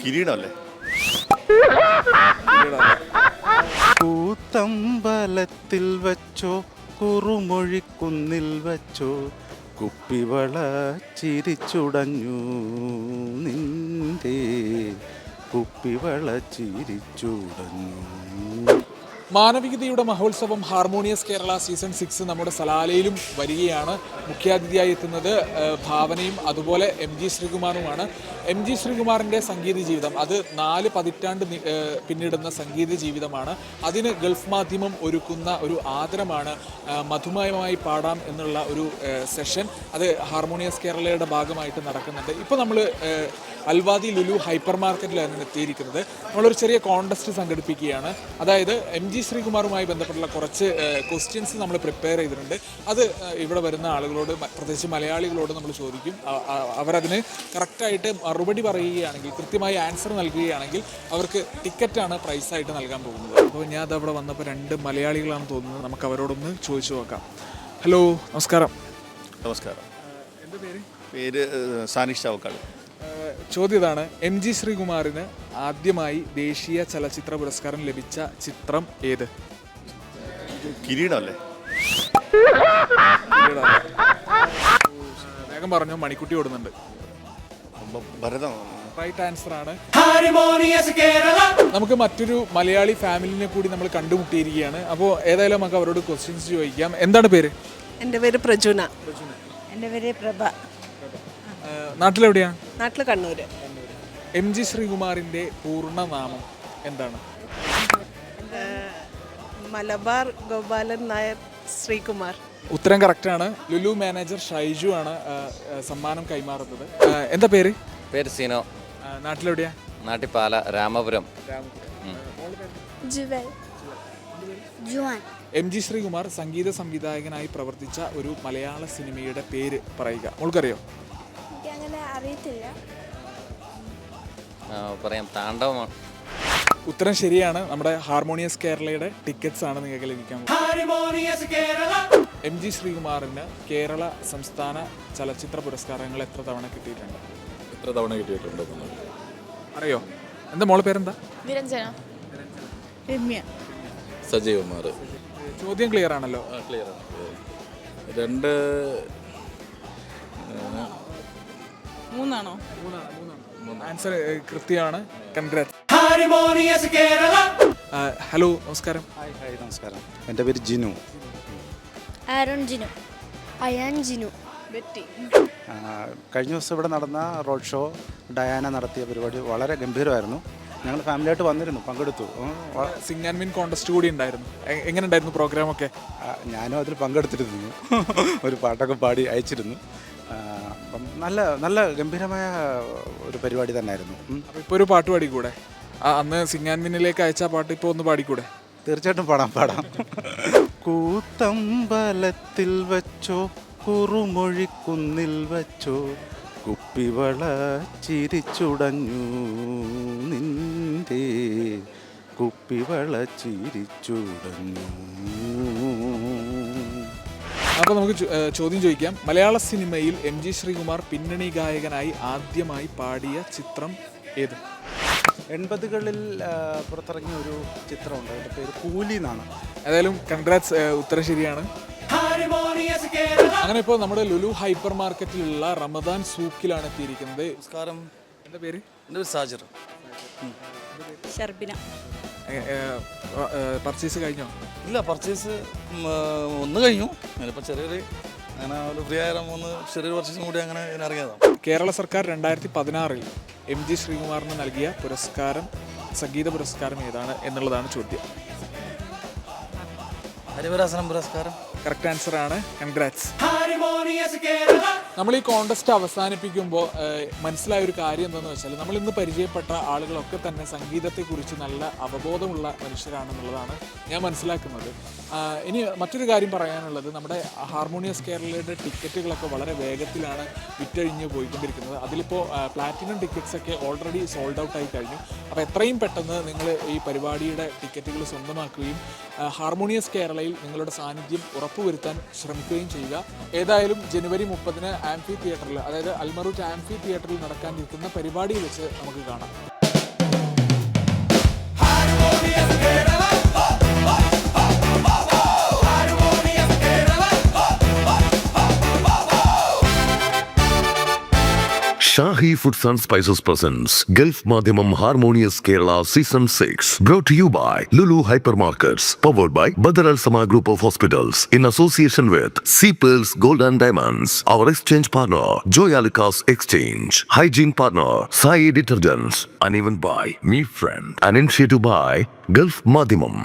കിരീടമല്ലേ? കൂത്തമ്പലത്തിൽ വച്ചോ കുറുമൊഴിക്കുന്നിൽ വച്ചോ കുപ്പിവള ചിരിച്ചുടഞ്ഞു നിന്റെ കുപ്പിവള ചിരിച്ചുടഞ്ഞു. മാനവികതയുടെ മഹോത്സവം ഹാർമോണിയസ് കേരള സീസൺ സിക്സ് നമ്മുടെ സലാലയിലും വരികയാണ്. മുഖ്യാതിഥിയായി എത്തുന്നത് ഭാവനയും അതുപോലെ എം ജി ശ്രീകുമാറുമാണ്. എം ജി ശ്രീകുമാറിന്റെ സംഗീത ജീവിതം അത് നാല് പതിറ്റാണ്ട് പിന്നിടുന്ന സംഗീത ജീവിതമാണ്. അതിന് ഗൾഫ് മാധ്യമം ഒരുക്കുന്ന ഒരു ആദരമാണ് മധുമായമായി മധുമയമായി പാടാം എന്നുള്ള ഒരു സെഷൻ അത് ഹാർമോണിയസ് കേരളയുടെ ഭാഗമായിട്ട് നടക്കുന്നുണ്ട്. ഇപ്പോൾ നമ്മൾ അൽവാദി ലുലു ഹൈപ്പർ മാർക്കറ്റിലാണ് എത്തിയിരിക്കുന്നത്. നമ്മളൊരു ചെറിയ കോണ്ടസ്റ്റ് സംഘടിപ്പിക്കുകയാണ്. അതായത് എം ജി ശ്രീകുമാറുമായി ബന്ധപ്പെട്ടുള്ള കുറച്ച് ക്വസ്റ്റ്യൻസ് നമ്മൾ പ്രിപ്പയർ ചെയ്തിട്ടുണ്ട്. അത് ഇവിടെ വരുന്ന ആളുകളോട് പ്രത്യേകിച്ച് മലയാളികളോട് നമ്മൾ ചോദിക്കും. അവരതിന് കറക്റ്റായിട്ട് മറുപടി പറയുകയാണെങ്കിൽ കൃത്യമായി ആൻസർ നൽകുകയാണെങ്കിൽ അവർക്ക് ടിക്കറ്റാണ് പ്രൈസായിട്ട് നൽകാൻ പോകുന്നത്. അപ്പോൾ ഞാൻ അതവിടെ വന്നപ്പോൾ രണ്ട് മലയാളികളാണെന്ന് തോന്നുന്നത്. നമുക്ക് അവരോടൊന്ന് ചോദിച്ചു നോക്കാം. ഹലോ നമസ്കാരം. നമസ്കാരം. എന്റെ പേര്? പേര് സാനിഷ് ചാവക്കാട്. ചോദ്യം ഇതാണ് എം ജി ശ്രീകുമാറിന് ആദ്യമായി ദേശീയ ചലച്ചിത്ര പുരസ്കാരം ലഭിച്ച ചിത്രം ഏത്? കിരീടമല്ലേ? വേഗം പറഞ്ഞു മണിക്കുട്ടി ഓടുന്നുണ്ട്. ഭരതം റൈറ്റ് ആൻസർ ആണ്. നമുക്ക് മറ്റൊരു മലയാളി ഫാമിലിനെ കൂടി നമ്മൾ കണ്ടുമുട്ടിയിരിക്കുകയാണ്. അപ്പോൾ ഏതായാലും നമുക്ക് അവരോട് ക്വസ്റ്റ്യൻസ് ചോദിക്കാം. എന്താണ് പേര്? എന്റെ പേര് പ്രജുന. എന്റെ പേര് പ്രഭ. ഏഹ് നാട്ടിലെവിടെയാണ് നാട്ടിൽ കണ്ണൂർ എം ജി ശ്രീകുമാറിന്റെ പൂർണനാമം എന്താണ്? മലബാർ ഗോപാലൻ നായർ ശ്രീകുമാർ. ഉത്തരം കറക്റ്റ് ആണ്. ലുലു മാനേജർ ഷൈജു ആണ് സമ്മാനം കൈമാറുന്നത്. എന്താ പേര്? പേര് സീനോ. നാട്ടിലെവിടെയാ? നാട്ടിപ്പാല രാമപുരം. ജുവൽ. ജുവാൻ. എം ജി ശ്രീകുമാർ സംഗീത സംവിധായകനായി പ്രവർത്തിച്ച ഒരു മലയാള സിനിമയുടെ പേര് പറയുക. മോൾക്കറിയോ? അങ്ങനെ അറിയത്തില്ല. പറയാം. താണ്ഡവമാണ് ഉത്തരം ശരിയാണ്. നമ്മുടെ ഹാർമോണിയസ് കേരളയുടെ ടിക്കറ്റ്സ് ആണ് നിങ്ങൾക്ക് ലഭിക്കാൻ എം ജി ശ്രീകുമാറിന് കേരള സംസ്ഥാന ചലച്ചിത്ര പുരസ്കാരങ്ങൾ എത്ര തവണ കിട്ടിയിട്ടുണ്ട്? എത്ര തവണ കിട്ടിയിട്ടുണ്ട് അറിയോ? എന്താ മോളെ പേരെന്താ? നിരഞ്ജന. രമ്യ. സജീവ് കുമാർ ചോദ്യം ക്ലിയർ ആണല്ലോ. ക്ലിയർ ആണ്. രണ്ട് മൂന്നാണോ? ആൻസർ കൃത്യമാണ്. കൺഗ്രാറ്റ് ഹലോ നമസ്കാരം. ഹായ് ഹായ് നമസ്കാരം. എന്റെ പേര് ജിനു. ആരോൺ ജിനു. അയാൻ ജിനു. ബെറ്റി. കഴിഞ്ഞ ദിവസം ഇവിടെ നടന്ന റോഡ് ഷോ ഡയാന നടത്തിയ പരിപാടി വളരെ ഗംഭീരമായിരുന്നു. ഞങ്ങൾ ഫാമിലിയായിട്ട് വന്നിരുന്നു പങ്കെടുത്തു. സിംഗ് ആൻഡ് വിൻ കോൺടെസ്റ്റ് കൂടി ഉണ്ടായിരുന്നു. എങ്ങനെ ഉണ്ടായിരുന്നു പ്രോഗ്രാം ഒക്കെ? ഞാനും അതിൽ പങ്കെടുത്തിരുന്നു. ഒരു പാട്ടൊക്കെ പാടി അയച്ചിരുന്നു. അപ്പം നല്ല നല്ല ഗംഭീരമായ ഒരു പരിപാടി തന്നെയായിരുന്നു. ആയിരുന്നു അപ്പോൾ ഇപ്പോൾ ഒരു പാട്ട് പാടിക്കൂടെ? ആ, അന്ന് സിംഗാൻ മിന്നിലേക്ക് വിന്നിലേക്ക് അയച്ച പാട്ട് ഇപ്പോൾ ഒന്ന് പാടിക്കൂടെ? തീർച്ചയായിട്ടും പാടാം പാടാം. കൂത്തമ്പലത്തിൽ വച്ചോ കുറുമൊഴിക്കുന്നിൽ വച്ചോ കുപ്പിവള ചിരിച്ചുടഞ്ഞു നിന്റെ കുപ്പിവള ചിരിച്ചുടഞ്ഞു അപ്പോൾ നമുക്ക് ചോദ്യം ചോദിക്കാം. മലയാള സിനിമയിൽ എം ജി ശ്രീകുമാർ പിന്നണി ഗായകനായി ആദ്യമായി പാടിയ ചിത്രം ഏത്? എൺപതുകളിൽ പുറത്തിറങ്ങിയ ഒരു ചിത്രമുണ്ട്. അതിന്റെ പേര് കൂലി എന്നാണ്. ഏതായാലും കൺഗ്രാറ്റ്സ് ഉത്തരം ശരിയാണ്. അങ്ങനെ ഇപ്പോൾ നമ്മുടെ ലുലു ഹൈപ്പർ മാർക്കറ്റിലുള്ള റമദാൻ സൂക്കിലാണ് എത്തിയിരിക്കുന്നത്. നമസ്കാരം. എന്റെ പേര്? എന്റെ പേര് സാജർ. ഷർബിന. പർച്ചേസ് കഴിഞ്ഞോ? ഇല്ല പർച്ചേസ് ഒന്ന് കഴിഞ്ഞു. ഞാനിപ്പോൾ ചെറിയൊരു അങ്ങനെ ഒരു ആയ ഒന്ന് ചെറിയൊരു പർച്ചേസും കൂടി അങ്ങനെ അറിയാതാണ് കേരള സർക്കാർ രണ്ടായിരത്തി പതിനാറിൽ എം ജി ശ്രീകുമാറിന് നൽകിയ പുരസ്കാരം സംഗീത പുരസ്കാരം ഏതാണ് എന്നുള്ളതാണ് ചോദ്യം. ഹരിവരാസനം പുരസ്കാരം. കറക്റ്റ് ആൻസർ ആണ്. കൺഗ്രാറ്റ്സ് നമ്മൾ ഈ കോണ്ടസ്റ്റ് അവസാനിപ്പിക്കുമ്പോൾ മനസ്സിലായ ഒരു കാര്യം എന്താണെന്ന് വെച്ചാൽ നമ്മൾ ഇന്ന് പരിചയപ്പെട്ട ആളുകളൊക്കെ തന്നെ സംഗീതത്തെക്കുറിച്ച് നല്ല അവബോധമുള്ള മനുഷ്യരാണെന്നുള്ളതാണ് ഞാൻ മനസ്സിലാക്കുന്നത്. ഇനി മറ്റൊരു കാര്യം പറയാനുള്ളത് നമ്മുടെ ഹാർമോണിയസ് കേരളയുടെ ടിക്കറ്റുകളൊക്കെ വളരെ വേഗത്തിലാണ് വിറ്റഴിഞ്ഞ് പോയിക്കൊണ്ടിരിക്കുന്നത്. അതിലിപ്പോൾ പ്ലാറ്റിനം ടിക്കറ്റ്സ് ഒക്കെ ഓൾറെഡി സോൾഡ് ഔട്ട് ആയി കഴിഞ്ഞു. അപ്പോൾ എത്രയും പെട്ടെന്ന് നിങ്ങൾ ഈ പരിപാടിയുടെ ടിക്കറ്റുകൾ സ്വന്തമാക്കുകയും ഹാർമോണിയസ് ഹാർമോണിയസ് കേരളയിൽ നിങ്ങളുടെ സാന്നിധ്യം ഉറപ്പുവരുത്താൻ ശ്രമിക്കുകയും ചെയ്യുക. ഏതായാലും ജനുവരി മുപ്പതിന് ആംഫി തിയേറ്ററിൽ അതായത് അൽമറൂറ്റ് ആംഫി തിയേറ്ററിൽ നടക്കാനിരിക്കുന്ന പരിപാടിയിൽ വെച്ച് നമുക്ക് കാണാം. Shahi foods and spices presents Gulf Madhyamam harmonious Kerala season six brought you by Lulu hyper markets powered by Badr Al Sama group of hospitals in association with sea pearls gold and diamonds our exchange partner Joyalukkas exchange hygiene partner Sai detergents an event by me friend an initiative by Gulf Madhyamam